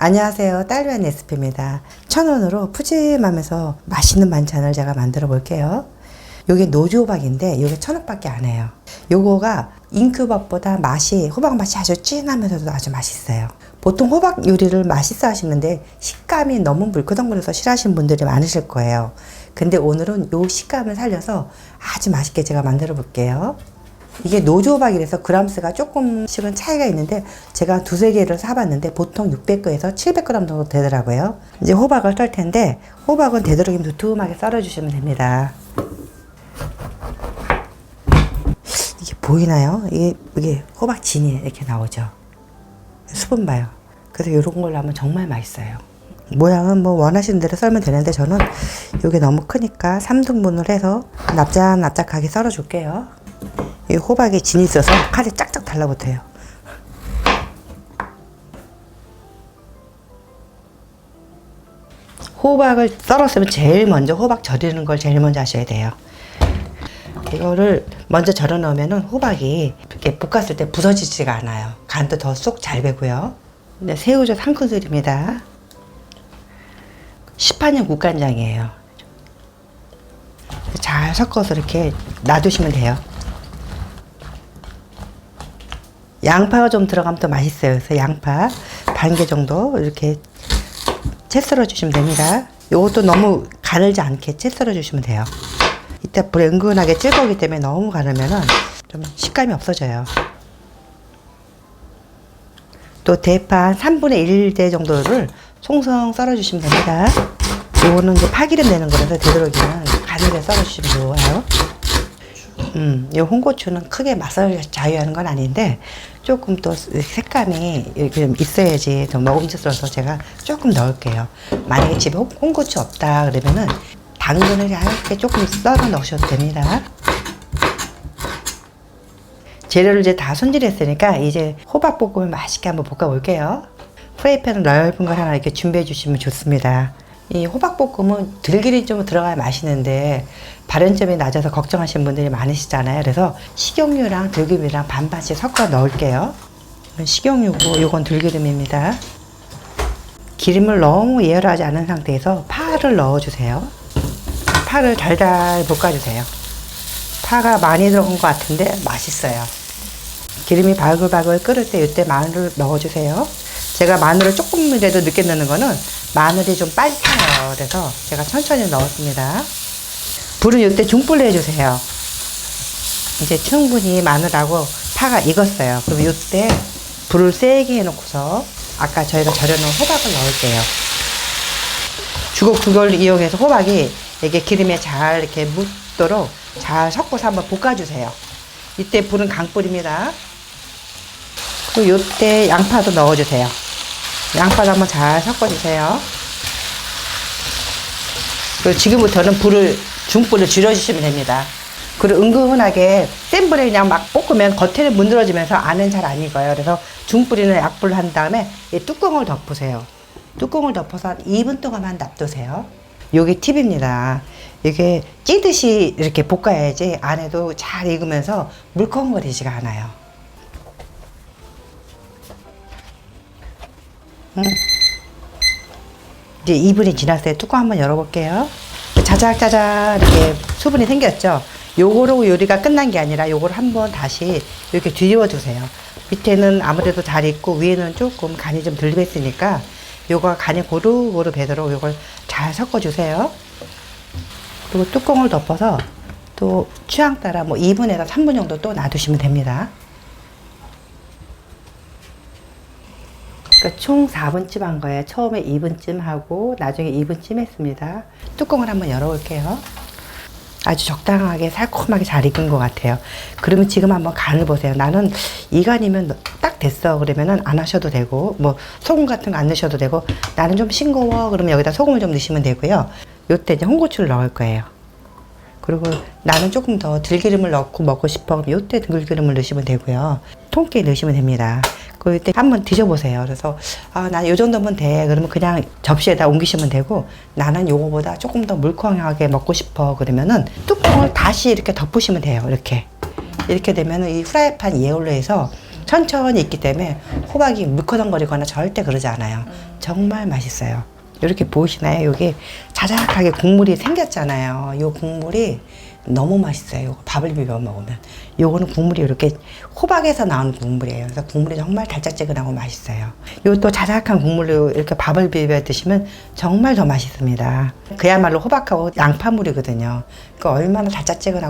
안녕하세요. 딸려한 레시피입니다. 천 원으로 푸짐하면서 맛있는 반찬을 제가 만들어 볼게요. 요게 노지호박인데 요게 천 원밖에 안 해요. 요거가 잉크밥보다 맛이 호박 맛이 아주 진하면서도 아주 맛있어요. 보통 호박 요리를 맛있어 하시는데 식감이 너무 물끄덩거려서 싫어하시는 분들이 많으실 거예요. 근데 오늘은 요 식감을 살려서 아주 맛있게 제가 만들어 볼게요. 이게 노조박이라서 그람수가 조금씩은 차이가 있는데 제가 두세 개를 사봤는데 보통 600g에서 700g 정도 되더라고요. 이제 호박을 썰 텐데 호박은 되도록이면 두툼하게 썰어주시면 됩니다. 이게 보이나요? 이게, 이게 호박진이 이렇게 나오죠. 수분 봐요. 그래서 이런 걸로 하면 정말 맛있어요. 모양은 뭐 원하시는 대로 썰면 되는데 저는 이게 너무 크니까 3등분을 해서 납작납작하게 썰어줄게요. 이 호박에 진이 있어서 칼이 짝짝 달라붙어요. 호박을 썰었으면 제일 먼저 호박 절이는 걸 제일 먼저 하셔야 돼요. 이거를 먼저 절여 넣으면은 호박이 이렇게 볶았을 때 부서지지가 않아요. 간도 더 쏙 잘 배고요. 네, 새우젓 한 큰술입니다. 시판용 국간장이에요. 잘 섞어서 이렇게 놔두시면 돼요. 양파가 좀 들어가면 더 맛있어요. 그래서 양파 반 개 정도 이렇게 채 썰어 주시면 됩니다. 요것도 너무 가늘지 않게 채 썰어 주시면 돼요. 이때 불에 은근하게 찔 거기 때문에 너무 가르면은 좀 식감이 없어져요. 또 대파 3분의 1대 정도를 송송 썰어 주시면 됩니다. 요거는 이제 파기름 내는 거라서 되도록이면 가늘게 썰어 주시면 좋아요. 음, 이 홍고추는 크게 맛을 자유하는 건 아닌데 조금 또 색감이 이렇게 좀 있어야지 더 먹음직스러워서 제가 조금 넣을게요. 만약에 집에 홍- 홍고추 없다 그러면은 당근을 얇게 조금 썰어 넣으셔도 됩니다. 재료를 이제 다 손질했으니까 이제 호박볶음을 맛있게 한번 볶아볼게요. 프라이팬을 넓은 걸 하나 이렇게 준비해 주시면 좋습니다. 이 호박볶음은 들기름이 좀 들어가야 맛있는데 발연점이 낮아서 걱정하시는 분들이 많으시잖아요. 그래서 식용유랑 들기름이랑 반반씩 섞어 넣을게요. 식용유고 이건 들기름입니다. 기름을 너무 예열하지 않은 상태에서 파를 넣어주세요. 파를 달달 볶아주세요. 파가 많이 들어간 것 같은데 맛있어요. 기름이 바글바글 끓을 때 이때 마늘을 넣어주세요. 제가 마늘을 조금이라도 늦게 넣는 거는 마늘이 좀 빨리 타요. 그래서 제가 천천히 넣었습니다. 불은 이때 중불로 해주세요. 이제 충분히 마늘하고 파가 익었어요. 그럼 이때 불을 세게 해놓고서 아까 저희가 절여놓은 호박을 넣을게요. 주걱 그걸 이용해서 호박이 이게 기름에 잘 이렇게 묻도록 잘 섞어서 한번 볶아주세요. 이때 불은 강불입니다. 그리고 이때 양파도 넣어주세요. 양파도 한번 잘 섞어주세요. 그리고 지금부터는 불을 중불을 줄여주시면 됩니다. 그리고 은근하게 센 불에 그냥 막 볶으면 겉에는 문드러지면서 안은 잘 안 익어요. 그래서 중불이나 약불을 한 다음에 이 뚜껑을 덮으세요. 뚜껑을 덮어서 2분 동안만 놔두세요. 요게 팁입니다. 이게 찌듯이 이렇게 볶아야지 안에도 잘 익으면서 물컹거리지가 않아요. 음. 이제 2분이 지났어요. 뚜껑 한번 열어볼게요. 자작자작 이렇게 수분이 생겼죠. 요거로 요리가 끝난 게 아니라 요걸 한번 다시 이렇게 뒤집어 주세요. 밑에는 아무래도 잘 익고 위에는 조금 간이 좀 덜 뱄으니까 요거 간이 고루고루 배도록 요걸 잘 섞어 주세요. 그리고 뚜껑을 덮어서 또 취향 따라 뭐 2분에서 3분 정도 또 놔두시면 됩니다. 그러니까 총 4분쯤 한 거예요. 처음에 2분쯤 하고 나중에 2분쯤 했습니다. 뚜껑을 한번 열어볼게요. 아주 적당하게 살콤하게 잘 익은 것 같아요. 그러면 지금 한번 간을 보세요. 나는 이 간이면 딱 됐어. 그러면은 안 하셔도 되고, 뭐 소금 같은 거 안 넣으셔도 되고, 나는 좀 싱거워. 그러면 여기다 소금을 좀 넣으시면 되고요. 요때 이제 홍고추를 넣을 거예요. 그리고 나는 조금 더 들기름을 넣고 먹고 싶어. 요때 들기름을 넣으시면 되고요. 통깨 넣으시면 됩니다. 그때 한번 드셔보세요. 그래서 아, 난요 정도면 돼. 그러면 그냥 접시에다 옮기시면 되고 나는 요거보다 조금 더 물컹하게 먹고 싶어. 그러면은 뚜껑을 다시 이렇게 덮으시면 돼요. 이렇게. 이렇게 되면은 이 프라이팬 예열로에서 천천히 익기 때문에 호박이 물커덩거리거나 절대 그러지 않아요. 정말 맛있어요. 이렇게 보이시나요? 여기 자작하게 국물이 생겼잖아요. 이 국물이 너무 맛있어요. 밥을 비벼 먹으면. 요거는 국물이 이렇게 호박에서 나온 국물이에요. 그래서 국물이 정말 달짝지근하고 맛있어요. 요 또 자작한 국물로 이렇게 밥을 비벼 드시면 정말 더 맛있습니다. 그야말로 호박하고 양파물이거든요. 그러니까 얼마나 달짝지근하고